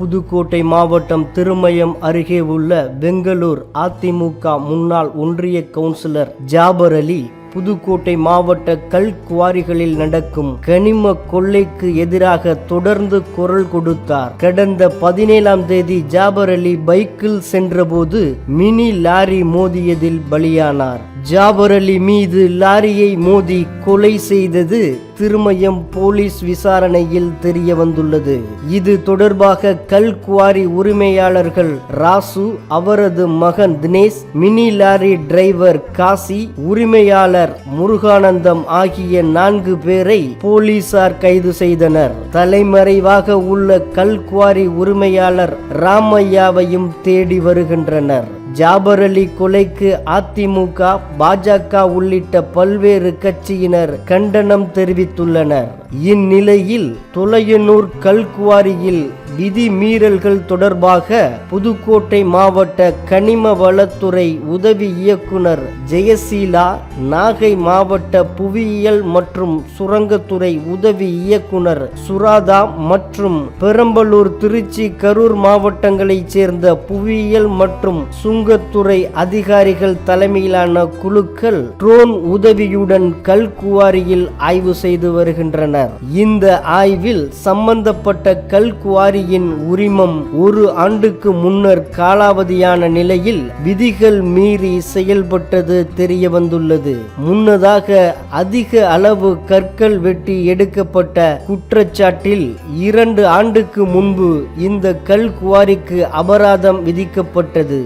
புதுக்கோட்டை மாவட்டம் திருமயம் அருகே உள்ள பெங்களூர் அதிமுக முன்னாள் ஒன்றிய கவுன்சிலர் ஜாபர் அலி புதுக்கோட்டை மாவட்ட கல் குவாரிகளில் நடக்கும் கனிம கொள்ளைக்கு எதிராக தொடர்ந்து குரல் கொடுத்தார். கடந்த பதினேழாம் தேதி ஜாபர் அலி பைக்கில் சென்றபோது மினி லாரி மோதியதில் பலியானார். ஜாபர் அலி மீது லாரியை மோதி கொலை செய்தது திருமயம் போலீஸ் விசாரணையில் தெரிய வந்துள்ளது. இது தொடர்பாக கல் குவாரி உரிமையாளர்கள் ராசு அவரது மகன் Dinesh mini lorry driver Kasi உரிமையாளர் முருகானந்தம் ஆகிய நான்கு பேரை போலீசார் கைது செய்தனர். தலைமறைவாக உள்ள கல் குவாரி உரிமையாளர் ராமையாவையும் தேடி வருகின்றனர். ஜாபர் அலி கொலைக்கு அதிமுக பாஜக உள்ளிட்ட பல்வேறு கட்சியினர் கண்டனம் தெரிவித்துள்ளனர். இந்நிலையில் துளையனூர் கல்குவாரியில் விதி மீறல்கள் தொடர்பாக புதுக்கோட்டை மாவட்ட கனிம வளத்துறை உதவி இயக்குனர் ஜெயசீலா நாகை மாவட்ட புவியியல் மற்றும் சுரங்கத்துறை உதவி இயக்குனர் சுராதா மற்றும் பெரம்பலூர் திருச்சி கரூர் மாவட்டங்களைச் சேர்ந்த புவியியல் மற்றும் சுங்கத்துறை அதிகாரிகள் தலைமையிலான குழுக்கள் ட்ரோன் உதவியுடன் கல்குவாரியில் ஆய்வு செய்து வருகின்றனர். இந்த ஆய்வில் சம்பந்தப்பட்ட கல்குவாரியின் உரிமம் ஒரு ஆண்டுக்கு முன்னர் காலாவதியான நிலையில் விதிகள் மீறி செயல்பட்டது தெரிய வந்துள்ளது முன்னதாக அதிக அளவு கற்கள் வெட்டி எடுக்கப்பட்ட குற்றச்சாட்டில் இரண்டு ஆண்டுக்கு முன்பு இந்த கல்குவாரிக்கு அபராதம் விதிக்கப்பட்டது.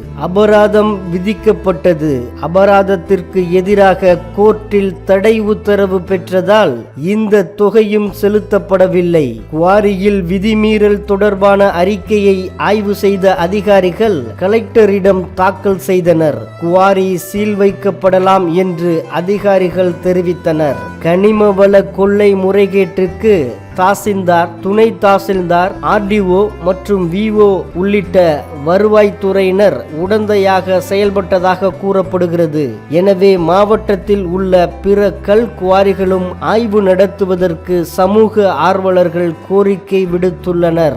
அபராதம் விதிக்கப்பட்டது. அபராதத்திற்கு எதிராக கோர்ட்டில் தடை உத்தரவு பெற்றதால் இந்த தொகையும் செலுத்தப்படவில்லை. குவாரியில் விதிமீறல் தொடர்பான அறிக்கையை ஆய்வு செய்த அதிகாரிகள் கலெக்டரிடம் தாக்கல் செய்தனர். குவாரி சீல் வைக்கப்படலாம் என்று அதிகாரிகள் தெரிவித்தனர். கனிம வள கொள்ளை முறைகேட்டிற்கு தாசில்தார் துணை தாசில்தார் ஆர்டிஓ மற்றும் விஓ உள்ளிட்ட வருவாய்த்துறையினர் உடந்தையாக செயல்பட்டதாக கூறப்படுகிறது. எனவே மாவட்டத்தில் உள்ள பிற கல் குவாரிகளும் ஆய்வு நடத்துவதற்கு சமூக ஆர்வலர்கள் கோரிக்கை விடுத்துள்ளனர்.